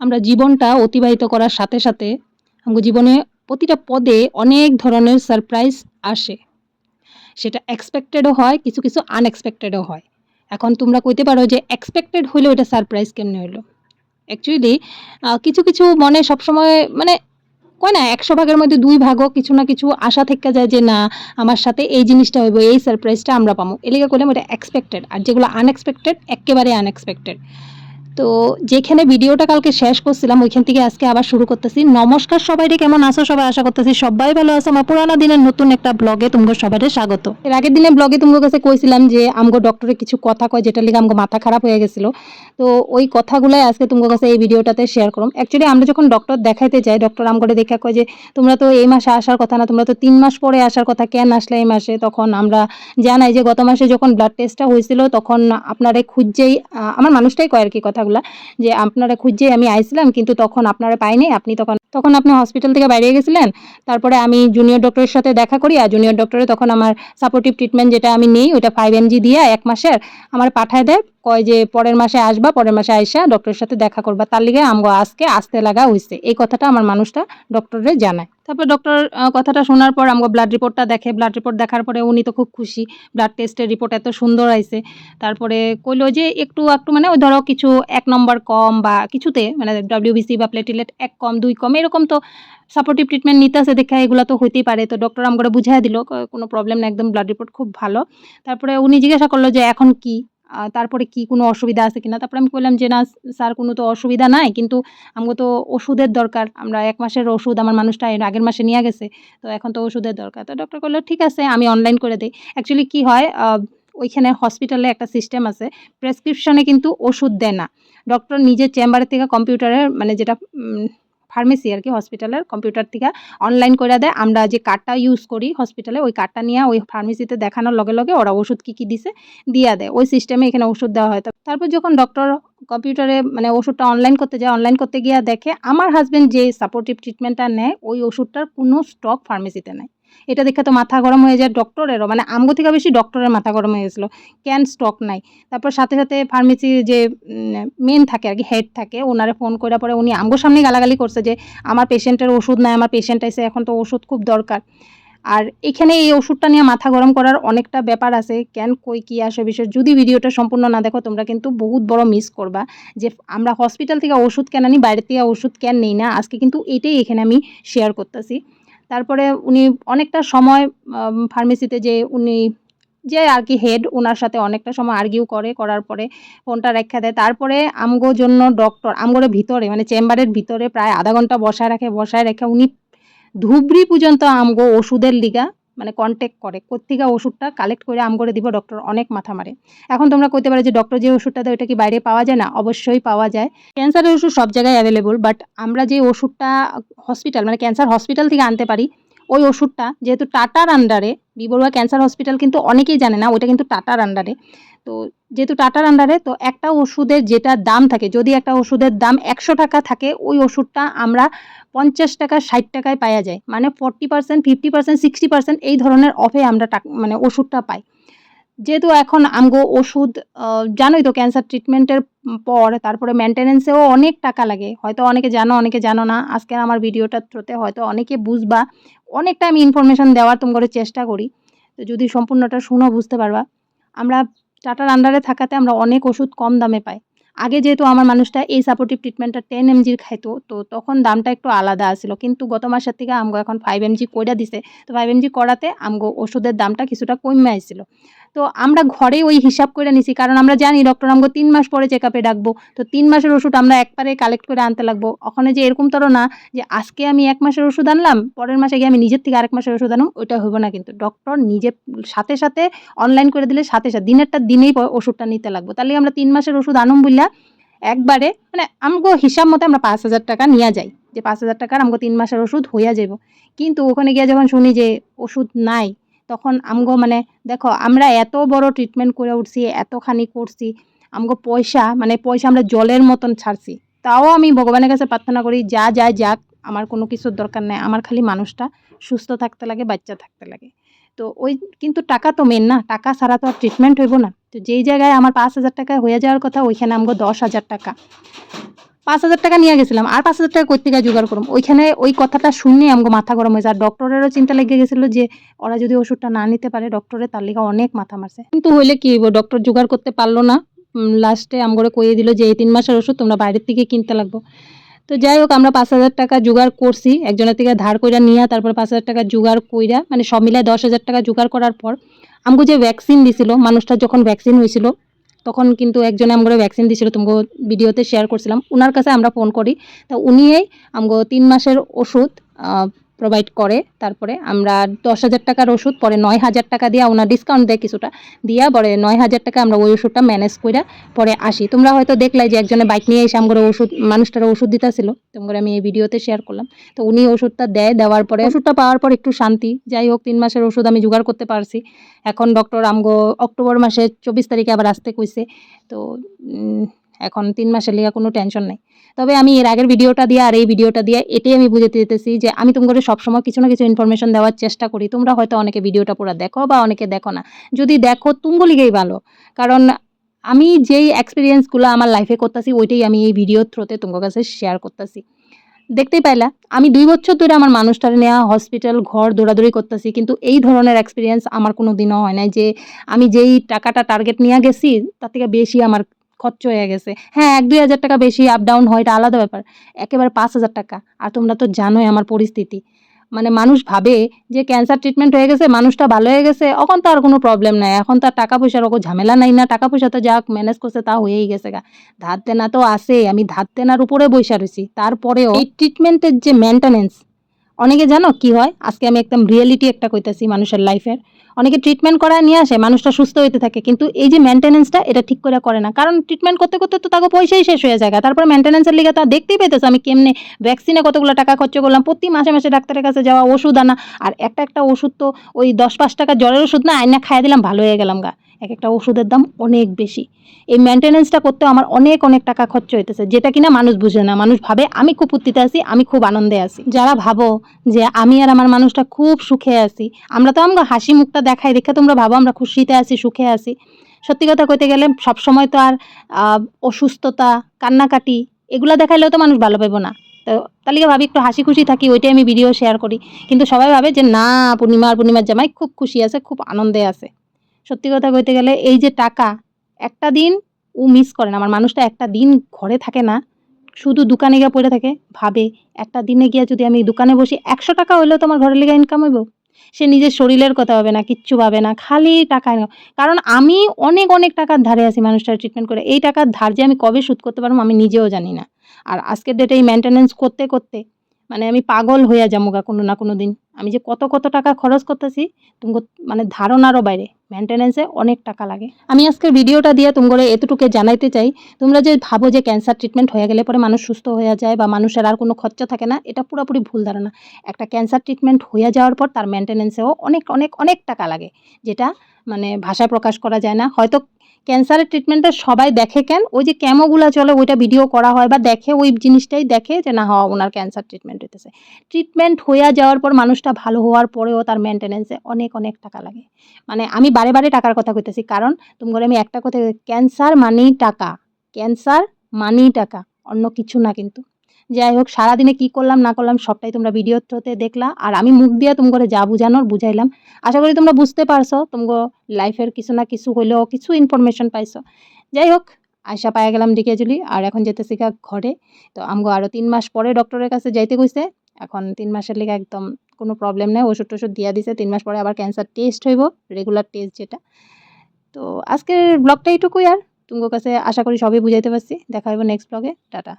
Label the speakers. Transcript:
Speaker 1: আমরা জীবনটা অতিবাহিত করার সাথে সাথে আমগো জীবনে প্রতিটা পদে অনেক ধরনের সারপ্রাইজ আসে। সেটা এক্সপেক্টেডও হয়, কিছু কিছু আনএক্সপেক্টেডও হয়। এখন তোমরা কইতে পারো যে এক্সপেক্টেড হইলেও এটা সারপ্রাইজ কেমনে হইল? অ্যাকচুয়ালি কিছু কিছু মনে সবসময় মানে কয় না, একশো ভাগের মধ্যে দুই ভাগও কিছু না কিছু আশা থেকে যায় যে না, আমার সাথে এই জিনিসটা হইব, এই সারপ্রাইজটা আমরা পাবো। এলিগা করলাম এটা এক্সপেক্টেড আর যেগুলো আনএক্সপেক্টেড একেবারে আনএক্সপেক্টেড তো যেখানে ভিডিওটা কালকে শেষ করছিলাম, ওইখান থেকে আজকে আবার শুরু করতেছি। নমস্কার সবাই রে কেমন আছো? সবাই আশা করতেছি সবাই ভালো আছো। আমার পুরানো দিনের নতুন একটা ব্লগে তোমাকে সবাই স্বাগত। এর আগের দিনের ব্লগে তোমার কাছে কইছিলাম যে, আমগো ডক্টরে কিছু কথা কয়, যেটা লিগে আমগো মাথা খারাপ হয়ে গেছিল। তো ওই কথাগুলাই আজকে তোমার কাছে এই ভিডিওটাতে শেয়ার করুম। অ্যাকচুয়ালি আমরা যখন ডক্টর দেখাইতে যাই ডক্টর আমগরে দেখা কয় যে, তোমরা তো এই মাসে আসার কথা না, তোমরা তো তিন মাস পরে আসার কথা, কেন আসলে এই মাসে? তখন আমরা জানাই যে, গত মাসে যখন ব্লাড টেস্টটা হয়েছিল, তখন আপনারে খুঁজছেই আমার মানুষটাই কয় আর কি কথাগুলা যে আপনারা খুঁজছে আমি আইছিলাম কিন্তু তখন আপনারা পাইনি। আপনি তখন তখন আপনি হসপিটাল থেকে বাইরে গেছিলেন। তারপরে আমি জুনিয়র ডক্টরের সাথে দেখা করি আর জুনিয়র ডক্টরে তখন আমার সাপোর্টিভ ট্রিটমেন্ট যেটা আমি নেই ওটা ফাইভ এমজি দিয়ে এক মাসের আমার পাঠায় দেয়। কয় যে পরের মাসে আসবা, পরের মাসে আইসা ডক্টরের সাথে দেখা করবা। তার লিগে আমগো আজকে আসতে লাগা হয়েছে এই কথাটা আমার মানুষটা ডক্টরে জানায়। তারপর ডক্টর কথাটা শোনার পর আমাকে ব্লাড রিপোর্টটা দেখে। ব্লাড রিপোর্ট দেখার পরে উনি তো খুব খুশি। ব্লাড টেস্টের রিপোর্ট এত সুন্দর আইছে। তারপরে কইলো যে একটু একটু মানে ওই ধরো কিছু এক নম্বর কম বা কিছুতে মানে ডাব্লিউবিসি বা প্লেটিলেট এক কম, দুই কম, এরকম তো সাপোর্টিভ ট্রিটমেন্ট নিতে আছে দেখা, এগুলো তো হইতেই পারে। তো ডক্টর আমগরে বুঝাই দিল কোনো প্রবলেম না, একদম ব্লাড রিপোর্ট খুব ভালো। তারপরে উনি জিজ্ঞাসা করল যে এখন কি? তারপরে কি কোনো অসুবিধা আছে কিনা? তারপরে আমি বললাম যে, না স্যার, কোনো তো অসুবিধা নাই। কিন্তু আমাকে তো ওষুধের দরকার। আমরা এক মাসের ওষুধ, আমার মানুষটা আগের মাসে নিয়ে গেছে। তো এখন তো ওষুধের দরকার। তো ডক্টর বলল, ঠিক আছে, আমি অনলাইন করে দিই। অ্যাকচুয়ালি কি হয় ওইখানে হসপিটালে একটা সিস্টেম আছে। প্রেসক্রিপশনে কিন্তু ওষুধ দেয় না। ডক্টর নিজের চেম্বারের থেকে কম্পিউটারের মানে যেটা ফার্মেসি আর কি হসপিটালের কম্পিউটার থেকে অনলাইন করে দেয়। আমরা যে কার্ডটা ইউজ করি হসপিটালে ওই কার্ডটা নিয়ে ওই ফার্মেসিতে দেখানোর লগে লগে ওরা ওষুধ কী কী দিছে দিয়া দেয়। ওই সিস্টেমে এখানে ওষুধ দেওয়া হয়। তারপর যখন ডক্টর কম্পিউটারে মানে ওষুধটা অনলাইন করতে যায় অনলাইন করতে গিয়ে দেখে, আমার হাজব্যান্ড যে সাপোর্টিভ ট্রিটমেন্টটা নেয়, ওই ওষুধটার কোনো স্টক ফার্মেসিতে নাই। এটা দেখে তো মাথা গরম হয়ে যায় ডক্টরেরও মানে আমগো থেকে বেশি ডক্টরের মাথা গরম হয়ে গেছিল ক্যান স্টক নাই? তারপর সাথে সাথে ফার্মেসির যে মেন থাকে আর কি হেড থাকে, ওনারে ফোন করে পরে উনি আমগোর সামনে গালাগালি করছে যে, আমার পেশেন্টের ওষুধ নাই, আমার পেশেন্ট আইসে, এখন তো ওষুধ খুব দরকার। আর এখানে এই ওষুধটা নিয়ে মাথা গরম করার অনেকটা ব্যাপার আছে, কেন, কই, কি আসে বিষয়, যদি ভিডিওটা সম্পূর্ণ না দেখো, তোমরা কিন্তু বহুত বড় মিস করবা যে, আমরা হসপিটাল থেকে ওষুধ কেন আনি বাইরে থেকে ওষুধ কেন নেই না? আজকে কিন্তু এটাই এখানে আমি শেয়ার করতেছি। তারপরে উনি অনেকটা সময় ফার্মেসিতে যে উনি যে আর কি হেড ওনার সাথে অনেকটা সময় আর্গিউ করে, করার পরে ফোনটা রেখা দেয়। তারপরে আমগো জন্য ডক্টর আমগোর ভিতরে মানে চেম্বারের ভিতরে প্রায় আধা ঘণ্টা বসায় রাখে, বসায় রেখে উনি ধুবড়ি পর্যন্ত আমগো ওষুধের লিগা মানে কন্ট্যাক্ট করে। কোথেকে ওষুধটা কালেক্ট করে আম করে দিব ডক্টর অনেক মাথা মারে। এখন তোমরা কইতে পারো যে ডক্টর যে ওষুধটা দেয় ওটা কি বাইরে পাওয়া যায় না? অবশ্যই পাওয়া যায়। ক্যান্সারের ওষুধ সব জায়গায় অ্যাভেলেবল বাট আমরা যে ওষুধটা হসপিটাল মানে ক্যান্সার হসপিটাল থেকে আনতে পারি, ওই ওষুধটা যেহেতু টাটার আন্ডারে বিবরুয়া ক্যান্সার হসপিটাল কিন্তু অনেকেই জানে না, ওইটা কিন্তু টাটার আন্ডারে তো যেহেতু টাটার আন্ডারে তো একটা ওষুধের যেটা দাম থাকে, যদি একটা ওষুধের দাম একশো টাকা থাকে, ওই ওষুধটা আমরা পঞ্চাশ টাকা, ষাট টাকায় পাওয়া যায়। মানে forty percent fifty percent sixty percent এই ধরনের অফে আমরা মানে ওষুধটা পাই। যেহেতু এখন আমগো ওষুধ জানোই তো ক্যান্সার ট্রিটমেন্টের পর, তারপরে মেনটেনেন্সেও অনেক টাকা লাগে। হয়তো অনেকে জানো অনেকে জানো না আজকের আমার ভিডিওটার থ্রুতে হয়তো অনেকে বুঝবা। অনেকটা আমি ইনফরমেশন দেওয়ার তোমার চেষ্টা করি। তো যদি সম্পূর্ণটা শুনো, বুঝতে পারবা। আমরা টাটার আন্ডারে থাকাতে আমরা অনেক ওষুধ কম দামে পাই। আগে যেহেতু আমার মানুষটা এই সাপোর্টিভ ট্রিটমেন্টটা টেন এমজির খাইতো, তো তখন দামটা একটু আলাদা আসলো কিন্তু গত মাসের থেকে আমগো এখন ফাইভ এমজি কইরা দিছে। তো ফাইভ এমজি করাতে আমগো ওষুধের দামটা কিছুটা কমে আসছিল তো আমরা ঘরে ওই হিসাব করে নিছি। কারণ আমরা জানি ডক্টর আমগো তিন মাস পরে চেক আপে ডাকবো। তো তিন মাসের ওষুধ আমরা একবারে কালেক্ট করে আনতে লাগবো। ওখানে যে এরকম তর না যে আজকে আমি এক মাসের ওষুধ আনলাম, পরের মাসে গিয়ে আমি নিজের থেকে আরেক মাসের ওষুধ আনলাম ওইটা হইব না কিন্তু। ডক্টর নিজে সাথে সাথে অনলাইন করে দিলে সাথে সাথে দিনেরটা দিনেই ওষুধটা নিতে লাগবো। তাহলে আমরা তিন মাসের ওষুধ আনুম বললা একবারে মানে আমগো হিসাব মতো আমরা পাঁচ হাজার টাকা নিয়ে যাই। যে পাঁচ হাজার টাকার আমগো তিন মাসের ওষুধ হইয়া যাব কিন্তু ওখানে গিয়ে যখন শুনি যে ওষুধ নাই তখন আমগো মানে দেখো, আমরা এত বড় ট্রিটমেন্ট করে উঠছি, এতখানি করছি, আমগো পয়সা মানে পয়সা আমরা জলের মতন ছাড়ছি। তাও আমি ভগবানের কাছে প্রার্থনা করি, যা যায় যাক, আমার কোনো কিছুর দরকার নেই, আমার খালি মানুষটা সুস্থ থাকতে লাগে, বাচ্চা থাকতে লাগে। তো ওই কিন্তু টাকা তো মেন না, টাকা ছাড়া তো আর ট্রিটমেন্ট হইব না। তো যেই জায়গায় আমার পাঁচ হাজার টাকায় হয়ে যাওয়ার কথা, ওইখানে আমগো দশ হাজার টাকা। পাঁচ হাজার টাকা নিয়ে গেছিলাম, আর পাঁচ হাজার টাকা কই থেকে জোগাড় করুম ওইখানে ওই কথাটা শুনে আমাকে মাথা গরম হয়েছে আর ডক্টরেরও চিন্তা লেগে গেছিল যে, ওরা যদি ওষুধটা না নিতে পারে, ডক্টরের তার লিগা অনেক মাথা মারছে। কিন্তু হইলে কি ডক্টর জোগাড় করতে পারল না। লাস্টে আমগরে কইয়ে দিল যে, এই তিন মাসের ওষুধ তোমরা বাইরের থেকে কিনতে লাগবো। তো যাই হোক, আমরা পাঁচ হাজার টাকা জোগাড় করছি। একজনের থেকে ধার কইরা নিয়ে, তারপর পাঁচ হাজার টাকা জোগাড় কইরা মানে সব মিলায় দশ হাজার টাকা জোগাড় করার পর, আমাকে যে ভ্যাকসিন দিছিল, মানুষটা যখন ভ্যাকসিন হয়েছিল তখন কিন্তু একজনে আমগরে ভ্যাকসিন দিয়েছিল তোমাকে ভিডিওতে শেয়ার করছিলাম। ওনার কাছে আমরা ফোন করি। তা উনিই আমগো তিন মাসের ওষুধ প্রোভাইড করে, তারপরে আমরা দশ হাজার টাকার ওষুধ, পরে নয় হাজার টাকা দিয়া ওনার ডিসকাউন্ট দেয় কিছুটা, দিয়া পরে নয় হাজার টাকা আমরা ওই ওষুধটা ম্যানেজ করে পরে আসি। তোমরা হয়তো দেখলাই যে একজনে বাইক নিয়ে এসে আমগরে ওষুধ, মানুষটার ওষুধ দিতেছিল তোমরা আমি এই ভিডিওতে শেয়ার করলাম। তো উনি ওষুধটা দেয়, দেওয়ার পরে ওষুধটা পাওয়ার পর একটু শান্তি, যাই হোক তিন মাসের ওষুধ আমি জোগাড় করতে পারছি। এখন ডক্টর আমগো অক্টোবর মাসে চব্বিশ তারিখে আবার আসতে কইছে। তো এখন তিন মাসের লিগা কোনো টেনশন নেই। তবে আমি এর আগের ভিডিওটা দিয়ে আর এই ভিডিওটা দিয়ে এটাই আমি বুঝাতে দিতেছি যে আমি তোমাদের সবসময় কিছু না কিছু ইনফরমেশন দেওয়ার চেষ্টা করি। তোমরা হয়তো অনেকে ভিডিওটা পুরো দেখো বা অনেকে দেখো না। যদি দেখো তুমগো লিগেই ভালো। কারণ আমি যেই এক্সপিরিয়েন্সগুলো আমার লাইফে করতেছি, ওইটাই আমি এই ভিডিও থ্রোতে তোমার কাছে শেয়ার করতেছি। দেখতেই পাইলা, আমি দুই বছর ধরে আমার মানুষটার নেওয়া হসপিটাল ঘর দৌড়াদৌড়ি করতেছি, কিন্তু এই ধরনের এক্সপিরিয়েন্স আমার কোনো দিনও হয় নাই যে আমি যেই টাকাটা টার্গেট নিয়ে গেছি, তার থেকে বেশি আমার খরচ হয়ে গেছে। হ্যাঁ এক দুই হাজার টাকা বেশি আপ ডাউন হয়, এটা আলাদা ব্যাপার। একেবারে পাঁচ হাজার টাকা। আর তোমরা তো জানোই আমার পরিস্থিতি। মানে মানুষ ভাবে যে ক্যান্সার ট্রিটমেন্ট হয়ে গেছে, মানুষটা ভালো হয়ে গেছে, এখন তো আর কোনো প্রবলেম নাই। এখন তো আর টাকা পয়সার ওকে ঝামেলা নাই না, টাকা পয়সা তো যা ম্যানেজ করছে, তা হয়েই গেছে গা। ধার দেনা তো আছে, আমি ধার দেনার উপরে বৈশা রয়েছি। তারপরেও এই ট্রিটমেন্টের যে মেনটেনেন্স অনেকে জানো কি হয়? আজকে আমি একদম রিয়েলিটি একটা কইতাছি মানুষের লাইফের অনেকে ট্রিটমেন্ট করায় নিয়ে আসে, মানুষটা সুস্থ হইতে থাকে, কিন্তু এই যে মেনটেনেন্সটা এটা ঠিক করে করে না। কারণ ট্রিটমেন্ট করতে করতে তো তাকে পয়সাই শেষ হয়ে যায়। তারপরে মেনটেনেন্সের লিগে তা দেখতেই পেতেছে, আমি কেমনে ভ্যাকসিনে কতগুলো টাকা খরচ করলাম, প্রতি মাসে মাসে ডাক্তারের কাছে যাওয়া ওষুধ আনা, আর একটা একটা ওষুধ তো ওই দশ পাঁচ টাকা জ্বরের ওষুধ না, আইনা খাইয়ে দিলাম, ভালো হয়ে গেলাম গা। এক একটা ওষুধের দাম অনেক বেশি। এই মেনটেনেন্সটা করতেও আমার অনেক অনেক টাকা খরচ হইতেছে, যেটা কিনা মানুষ বুঝে না। মানুষ ভাবে, আমি খুব ফুর্তিতে আছি, আমি খুব আনন্দে আছি। যারা ভাবো যে, আমি আর আমার মানুষটা খুব সুখে আছি। আমরা তো আমরা হাসি মুখটা দেখাই, দেখে তোমরা ভাবো আমরা খুশিতে আছি, সুখে আছি। সত্যি কথা কইতে গেলে সবসময় তো আর অসুস্থতা, কান্নাকাটি এগুলো দেখাইলেও তো মানুষ ভালো পাইবো না। তো তাহলে ভাবি, একটু হাসি খুশি থাকি, ওইটাই আমি ভিডিও শেয়ার করি। কিন্তু সবাই ভাবে যে, না, পূর্ণিমা আর পূর্ণিমার জামাই খুব খুশি আছে, খুব আনন্দে আছে। সত্যি কথা কইতে গেলে এই যে টাকা, একটা দিন ও মিস করে না। আমার মানুষটা একটা দিন ঘরে থাকে না, শুধু দোকানে গিয়ে পড়ে থাকে। ভাবে, একটা দিনে গিয়ে যদি আমি দোকানে বসি, একশো টাকা হইলেও তোমার ঘরের লেগে ইনকাম হইব? সে নিজের শরীরের কথা হবে না, কিচ্ছু ভাবে না, খালি টাকা কারণ আমি অনেক অনেক টাকার ধারে আছি মানুষটার ট্রিটমেন্ট করে। এই টাকার ধার যে আমি কবে শোধ করতে পারব আমি নিজেও জানি না। আর আজকের ডেটে এই মেনটেনেন্স করতে করতে মানে আমি পাগল হইয়া যাব গা কোনো না কোনো দিন। আমি যে কত কত টাকা খরচ করতেছি তুমি মানে ধারণারও বাইরে। মেনটেনেন্সে অনেক টাকা লাগে। আমি আজকের ভিডিওটা দিয়ে তোমরা এতটুকু জানাইতে চাই, তোমরা যে ভাবো যে ক্যান্সার ট্রিটমেন্ট হয়ে গেলে পরে মানুষ সুস্থ হয়ে যায় বা মানুষের আর কোনো খরচা থাকে না, এটা পুরোপুরি ভুল ধারণা। একটা ক্যান্সার ট্রিটমেন্ট হয়ে যাওয়ার পর তার মেনটেনেন্সেও অনেক অনেক অনেক টাকা লাগে, যেটা মানে ভাষায় প্রকাশ করা যায় না। হয়তো ক্যান্সারের ট্রিটমেন্টটা সবাই দেখে কেন? ওই যে ক্যামোগুলো চলে, ওইটা ভিডিও করা হয় বা দেখে, ওই জিনিসটাই দেখে যে না হওয়া ওনার ক্যান্সার ট্রিটমেন্ট হইতেছে। ট্রিটমেন্ট হয়ে যাওয়ার পর মানুষটা ভালো হওয়ার পরেও তার মেনটেনেন্সে অনেক অনেক টাকা লাগে। মানে আমি বারে বারে টাকার কথা কইতেছি, কারণ তুমি আমি একটা কথা ক্যান্সার মানেই টাকা ক্যান্সার মানেই টাকা, অন্য কিছু না কিন্তু। যাই হোক, সারাদিনে কি করলাম, না করলাম, সবটাই তোমরা ভিডিও থ্রোতে দেখলা। আর আমি মুখ দিয়ে তুমি করে যা বুঝানোর বুঝাইলাম। আশা করি তোমরা বুঝতে পারছ তোমার লাইফের কিছু না কিছু হইলেও কিছু ইনফরমেশন পাইছো। যাই হোক আশা পাই গেলাম ডিকে জুলি, আর এখন যেতেছি গা ঘরে। তো আমগো আরও তিন মাস পরে ডক্টরের কাছে যাইতে কইছে। এখন তিন মাসের লেগে একদম কোনো প্রবলেম নেই, ওষুধ টষুধ দিয়া দিছে। তিন মাস পরে আবার ক্যান্সার টেস্ট হইব রেগুলার টেস্ট যেটা। তো আজকের ব্লগটা এইটুকুই আর। তোমার কাছে আশা করি সবই বুঝাইতে পারছি। দেখা হইব নেক্সট ব্লগে টাটা।